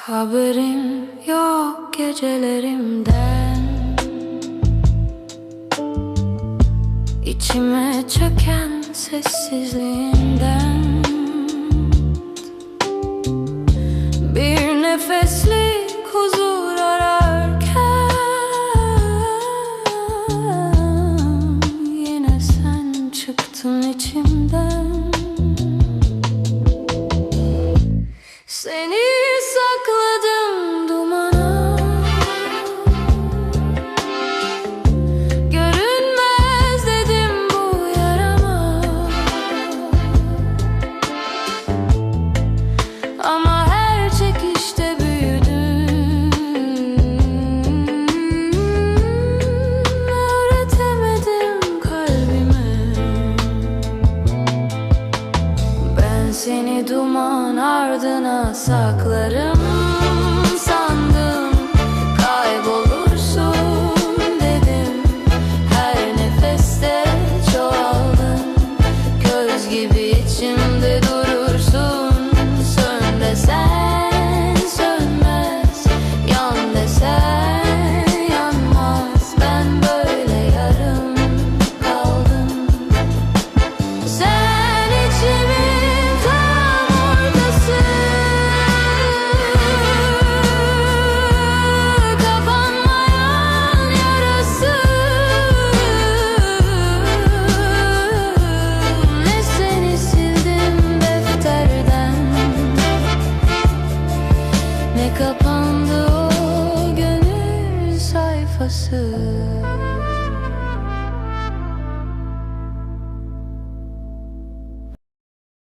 Haberim yok gecelerimden. İçime çöken sessizliğinden. Bir nefeslik huzur ararken Yine sen çıktın içimden. Seni Seni duman ardına saklarım. Ne kapandı o gönül sayfası?